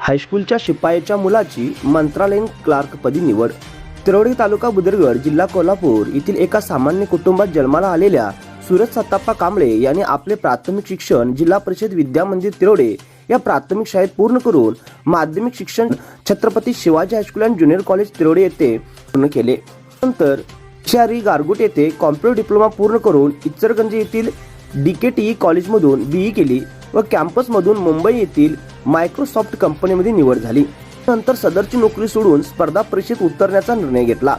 हायस्कूलच्या शिपायाच्या मुलाची मंत्रालयीन क्लार्कपदी निवड. तिरवडी तालुका बुदरगड जिल्हा कोल्हापूर येथील एका सामान्य कुटुंबात जन्माला आलेल्या सुरज सत्ताप्पा कांबळे यांनी आपले प्राथमिक शिक्षण जिल्हा परिषद विद्या मंदिर तिरोडे या प्राथमिक शाळेत पूर्ण करून माध्यमिक शिक्षण Chhatrapati Shivaji high school and junior college Tirode येथे पूर्ण केले. नंतर शारी गारगुट येथे कॉम्प्युटर डिप्लोमा पूर्ण करून इचरगंज येथील डी के टी ई कॉलेजमधून बी ई केली व कॅम्पसमधून मुंबई येथील मायक्रोसॉफ्ट कंपनीमध्ये निवड झाली. नंतर सदरची नोकरी सोडून स्पर्धा परीक्षेत उतरण्याचा निर्णय घेतला.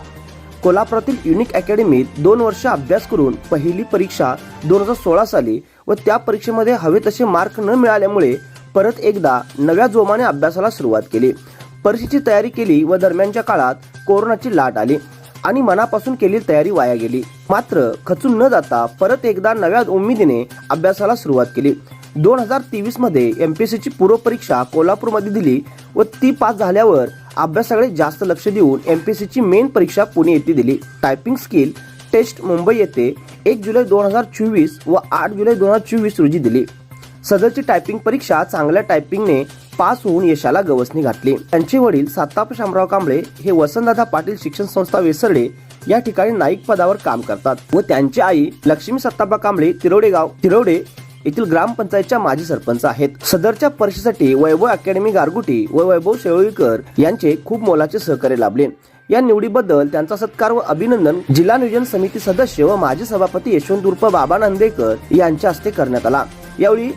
कोल्हापुरातील युनिक अकॅडमीत दोन वर्ष अभ्यास करून पहिली परीक्षा दोन हजार सोळा साली व त्या परीक्षेमध्ये हवे तसे मार्क न मिळाल्यामुळे परत एकदा नव्या जोमाने अभ्यासाला सुरुवात केली. परीक्षेची तयारी केली व दरम्यानच्या काळात कोरोनाची लाट आली आणि मनापासून केलेली तयारी वाया गेली. मात्र खचून न जाता परत एकदा नव्या उमेदीने अभ्यासाला सुरुवात केली. दोन हजार तेवीसमध्ये एमपीएससीची पूर्व परीक्षा कोल्हापूरमध्ये दिली व ती पास झाल्यावर अभ्यासाकडे जास्त लक्ष देऊन एम पी ए सी ची मेन परीक्षा पुणे येथे दिली. टायपिंग स्किल टेस्ट मुंबई येथे एक जुलै दोन हजार चोवीस व आठ जुलै दोन हजार चोवीस रोजी दिली. सदरची टायपिंग परीक्षा चांगल्या टायपिंगने पास होऊन यशाला गवसणी घातली. त्यांचे वडील साताप शामराव कांबळे हे वसंतदादा पाटील शिक्षण संस्था वेसर्डे या ठिकाणी नाईक पदावर काम करतात व त्यांची आई लक्ष्मी सत्ताबा कांबळे तिरोडे गाव तिरोडे येथील ग्रामपंचायतच्या माजी सरपंच आहेत. सदरच्या परीक्षेसाठी वैभव अकॅडमी गारगुटी व वैभव शेळीकर यांचे खूप मोलाचे सहकार्य लाभले. या निवडीबद्दल त्यांचा सत्कार व अभिनंदन जिल्हा नियोजन समिती सदस्य व माजी सभापती यशवंत उर्फ बाबा नांदेकर यांच्या हस्ते करण्यात आला. यावेळी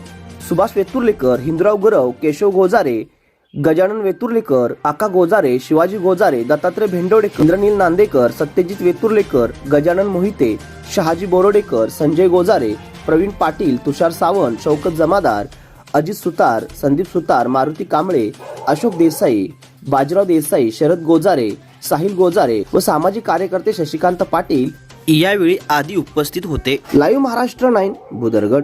सुभाष वेतुर्लेकर हिंदुराव गुरव केशव गोजारे गजानन वेतुर्लेकर आका गोजारे शिवाजी गोजारे दत्तात्रय भेंडोडे इंद्रनील नांदेकर सत्यजित वेतुर्लेकर गजानन मोहिते शहाजी बोरोडेकर संजय गोजारे प्रवीण पाटील तुषार सावंत शौकत जमादार अजित सुतार संदीप सुतार मारुती कांबळे अशोक देसाई बाजीराव देसाई शरद गोजारे साहिल गोजारे व सामाजिक कार्यकर्ते शशिकांत पाटील यावेळी आदी उपस्थित होते. Live Maharashtra nine Bhudargad